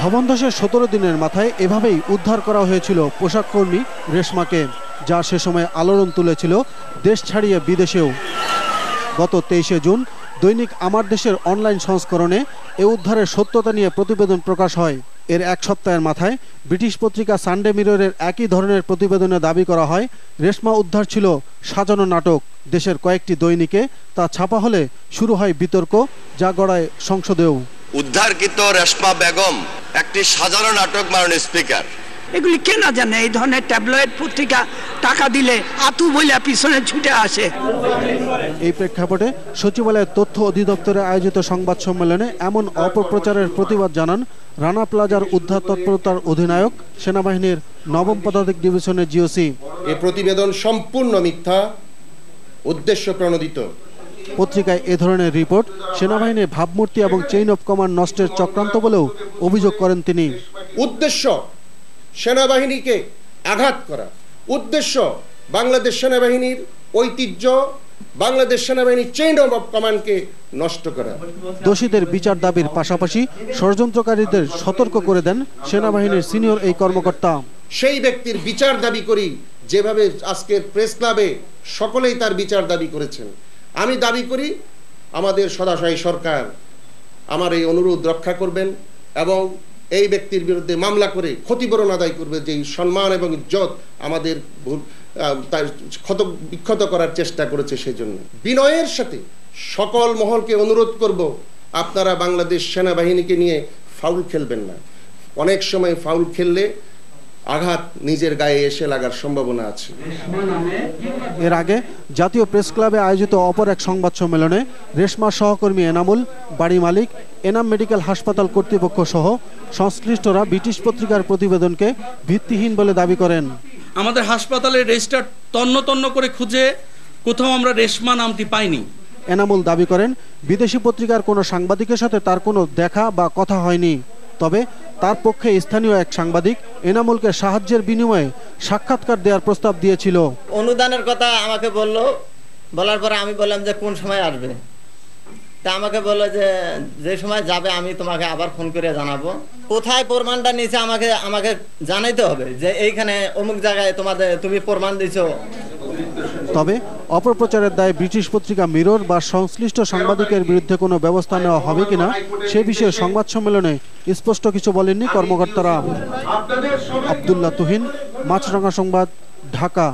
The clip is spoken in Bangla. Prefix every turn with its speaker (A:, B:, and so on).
A: ভবন ধসের সতেরো দিনের মাথায় এভাবেই উদ্ধার করা হয়েছিল পোশাক কর্মী রেশমাকে, যা সে সময় আলোড়ন তুলেছিল দেশ ছাড়িয়ে বিদেশেও। গত তেইশে জুন, দৈনিক আমার দেশের অনলাইন সংস্করণে এ উদ্ধারের সত্যতা নিয়ে প্রতিবেদন প্রকাশ হয়। এর এক সপ্তাহের মাথায় ব্রিটিশ পত্রিকা সানডে মিররের একই ধরনের প্রতিবেদনে দাবি করা হয়, রেশমা উদ্ধার ছিল সাজানো নাটক। দেশের কয়েকটি দৈনিকে তা ছাপা হলে শুরু হয় বিতর্ক, যা গড়ায় সংসদেও।
B: উদ্ধারকৃত রেশমা বেগম একটি সাধারণ নাটক মাননীয় স্পিকার।
C: এগুলি কে না জানে এই ধরনের ট্যাবলয়েড পত্রিকা টাকা দিলে আতু বইলা পিছনে ছুটে আসে।
A: এই প্রেক্ষাপটে সচিবালয়ের তথ্য অধিদপ্তরে আয়োজিত সংবাদ সম্মেলনে এমন অপপ্রচারের প্রতিবাদ জানান রানা প্লাজার উদ্ধার তৎপরতার অধিনায়ক সেনাবাহিনীর নবম পদাতিক ডিভিশনের জিওসি।
D: এ প্রতিবেদন সম্পূর্ণ মিথ্যা উদ্দেশ্য প্রণোদিত।
A: পত্রিকায় এ ধরনের রিপোর্ট সেনাবাহিনীর ভাবমূর্তি এবং চেইন অফ কমান্ড নষ্টের চক্রান্ত বলেও অভিযোগ করেন তিনি।
D: উদ্দেশ্য সেনাবাহিনীকে আঘাত করা। উদ্দেশ্য বাংলাদেশ সেনাবাহিনীর ঐতিহ্য বাংলাদেশ সেনাবাহিনীর চেইন অফ কমান্ডকে নষ্ট করা।
A: দোষীদের বিচার দাবির পাশাপাশি ষড়যন্ত্রকারীদের সতর্ক করে দেন সেনাবাহিনীর সিনিয়র এই কর্মকর্তা।
D: সেই ব্যক্তির বিচার দাবি করি যেভাবে আজকের প্রেস ক্লাবে সকলেই তার বিচার দাবি করেছেন। আমি দাবি করি আমাদের সদাশাহী সরকার আমার এই অনুরোধ রক্ষা করবেন এবং এই ব্যক্তির বিরুদ্ধে মামলা করে ক্ষতিপূরণ আদায় করবে যে সম্মান এবং ইজ্জত আমাদের তার ক্ষত, বিক্ষত করার চেষ্টা করেছে সেই জন্য বিনয়ের সাথে সকল মহলকে অনুরোধ করব, আপনারা বাংলাদেশ সেনাবাহিনীকে নিয়ে ফাউল খেলবেন না। অনেক সময় ফাউল খেললে আঘাত নিজের গায়ে এসে লাগার সম্ভাবনা আছে।
A: এর আগে জাতীয় প্রেস ক্লাবে আয়োজিত অপর এক সংবাদ সম্মেলনে রেশমার সহকর্মী এনামুল বাড়ি মালিক এনাম মেডিকেল হাসপাতাল কর্তৃপক্ষ সহ সংশ্লিষ্টরা ব্রিটিশ পত্রিকার প্রতিবেদনকে ভিত্তিহীন বলে দাবি করেন।
E: আমাদের হাসপাতালের রেজিস্টার তন্ন তন্ন করে খুঁজে কোথাও আমরা রেশমা নামটি পাইনি।
A: এনামুল দাবি করেন বিদেশি পত্রিকার কোনো সাংবাদিকের সাথে তার কোনো দেখা বা কথা হয়নি। তবে তার পক্ষে স্থানীয় এক সাংবাদিক এনামুলকে সাহায্যের বিনিময়ে সাক্ষাৎকার দেওয়ার প্রস্তাব দিয়েছিল।
F: অনুদানের কথা আমাকে বলল। বলার পরে আমি বললাম যে, কোন সময় আসবে? তা আমাকে বলল যে যে সময় যাবে আমি তোমাকে আবার ফোন করে জানাব। কোথায় প্রমাণটা নিচে আমাকে আমাকে জানাইতে হবে? যে এইখানে অমুক জায়গায় তোমাদের, তুমি প্রমাণ দিছো।
A: তবে অপপ্রচারের দায়ে ব্রিটিশ পত্রিকা মিরর বা সংশ্লিষ্ট সাংবাদিকের বিরুদ্ধে কোনো ব্যবস্থা নেওয়া হবে কিনা, সে বিষয়ে সংবাদ সম্মেলনে স্পষ্ট কিছু বলেননি কর্মকর্তারা। আবদুল্লাহ তুহিন, মাছরাঙা সংবাদ, ঢাকা।